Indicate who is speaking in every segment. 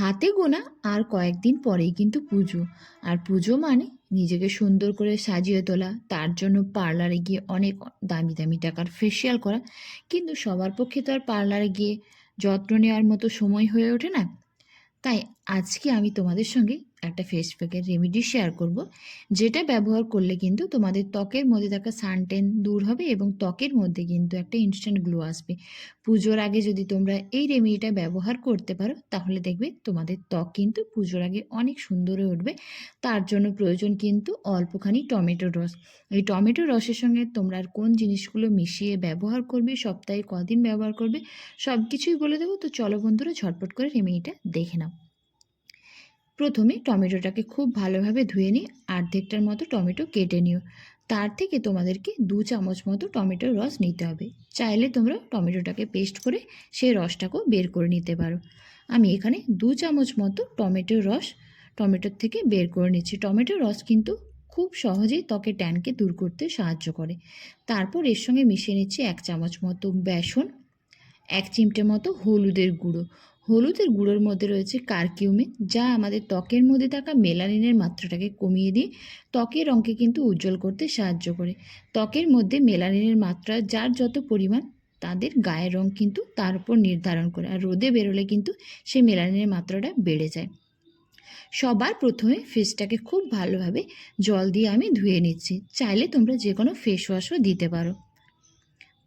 Speaker 1: হাতে গোনা আর কয়েকদিন পরেই কিন্তু পুজো। আর পুজো মানে নিজেকে সুন্দর করে সাজিয়ে তোলা, তার জন্য পার্লারে গিয়ে অনেক দামি দামি টাকার ফেসিয়াল করা। কিন্তু সবার পক্ষে তো আর পার্লারে গিয়ে যত্ন নেওয়ার মতো সময় হয়ে ওঠে না। তাই আজকে আমি তোমাদের সঙ্গে একটা ফেস প্যাকের রেমেডি শেয়ার করব, যেটা ব্যবহার করলে কিন্তু তোমাদের ত্বকের মধ্যে থাকা সানটেন দূর হবে এবং ত্বকের মধ্যে কিন্তু একটা ইনস্ট্যান্ট গ্লো আসবে। পুজোর আগে যদি তোমরা এই রেমেডিটা ব্যবহার করতে পারো, তাহলে দেখবে তোমাদের ত্বক কিন্তু পুজোর আগে অনেক সুন্দর হয়ে উঠবে। তার জন্য প্রয়োজন কিন্তু অল্পখানি টমেটোর রস। এই টমেটোর রসের সঙ্গে তোমরা আর কোন জিনিসগুলো মিশিয়ে ব্যবহার করবে, সপ্তাহে কদিন ব্যবহার করবে সব কিছুই বলে দেবো। তো চলো বন্ধুরা, ঝটপট করে রেমেডিটা দেখে নাও। প্রথমে টমেটোটাকে খুব ভালোভাবে ধুয়ে নিয়ে অর্ধেকটার মতো টমেটো কেটে নিও। তার থেকে তোমাদেরকে দু চামচ মতো টমেটোর রস নিতে হবে। চাইলে তোমরা টমেটোটাকে পেস্ট করে সেই রসটাকেও বের করে নিতে পারো। আমি এখানে দু চামচ মতো টমেটোর রস, টমেটোর থেকে বের করে নিচ্ছি। টমেটোর রস কিন্তু খুব সহজেই ত্বকে ট্যানকে দূর করতে সাহায্য করে। তারপর এর সঙ্গে মিশিয়ে নিচ্ছি এক চামচ মতো বেসন, এক চিমটে মতো হলুদের গুঁড়ো। হলুদের গুঁড়োর মধ্যে রয়েছে কারকিউমিন, যা আমাদের ত্বকের মধ্যে থাকা মেলানিনের মাত্রাটাকে কমিয়ে দিয়ে ত্বকের রঙকে কিন্তু উজ্জ্বল করতে সাহায্য করে। ত্বকের মধ্যে মেলানিনের মাত্রা, যার যত পরিমাণ, তাদের গায়ের রং কিন্তু তার উপর নির্ধারণ করে, আর রোদে বেরোলে কিন্তু সেই মেলানিনের মাত্রাটা বেড়ে যায়। সবার প্রথমে ফেসটাকে খুব ভালোভাবে জল দিয়ে আমি ধুয়ে নিচ্ছি। চাইলে তোমরা যে কোনো ফেস ওয়াশও দিতে পারো।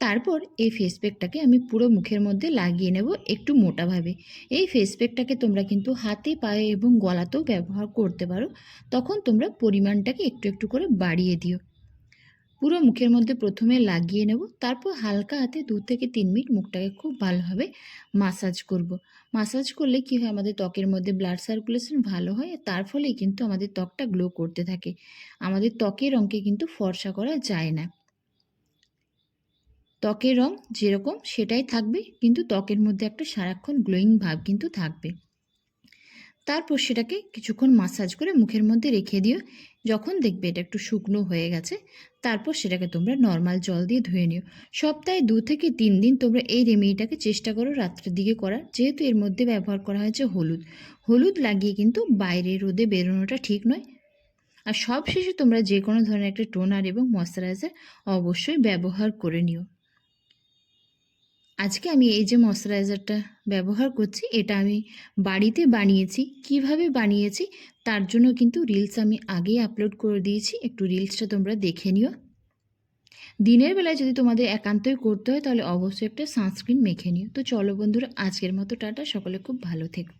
Speaker 1: তারপর এই ফেস প্যাকটাকে আমি পুরো মুখের মধ্যে লাগিয়ে নেব একটু মোটাভাবে এই ফেস প্যাকটাকে তোমরা কিন্তু হাতে, পায়ে এবং গলাতেও ব্যবহার করতে পারো। তখন তোমরা পরিমাণটাকে একটু একটু করে বাড়িয়ে দিও। পুরো মুখের মধ্যে প্রথমে লাগিয়ে নেব। তারপর হালকা হাতে দু থেকে তিন মিনিট মুখটাকে খুব ভালোভাবে মাসাজ করব। মাসাজ করলে কী হয়? আমাদের ত্বকের মধ্যে ব্লাড সার্কুলেশন ভালো হয় তার ফলেই কিন্তু আমাদের ত্বকটা গ্লো করতে থাকে। আমাদের ত্বকের রঙকে কিন্তু ফর্সা করা যায় না। ত্বকের রং যেরকম সেটাই থাকবে, কিন্তু ত্বকের মধ্যে একটা সারাক্ষণ গ্লোয়িং ভাব কিন্তু থাকবে। তারপর সেটাকে কিছুক্ষণ মাসাজ করে মুখের মধ্যে রেখে দিও। যখন দেখবে এটা একটু শুকনো হয়ে গেছে, তারপর সেটাকে তোমরা নর্মাল জল দিয়ে ধুয়ে নিও। সপ্তাহে দু থেকে তিন দিন তোমরা এই রেমেডিটাকে চেষ্টা করো রাত্রের দিকে করার। যেহেতু এর মধ্যে ব্যবহার করা হয়েছে হলুদ। হলুদ লাগিয়ে কিন্তু বাইরে রোদে বেরোনোটা ঠিক নয়। আর সব শেষে তোমরা যে কোনো ধরনের একটা টোনার এবং ময়শ্চারাইজার অবশ্যই ব্যবহার করে নিও। আজকে আমি এই যে ময়শ্চারাইজারটা ব্যবহার করছি, এটা আমি বাড়িতে বানিয়েছি। কীভাবে বানিয়েছি? তার জন্য কিন্তু রিলস আমি আগেই আপলোড করে দিয়েছি। একটু রিলসটা তোমরা দেখে নিও। দিনের বেলায় যদি তোমাদের একান্তই করতে হয়, তাহলে অবশ্যই একটা সানস্ক্রিন মেখে নিও। তো চলো বন্ধুরা, আজকের মতো টাটা। সকলে খুব ভালো থেকো।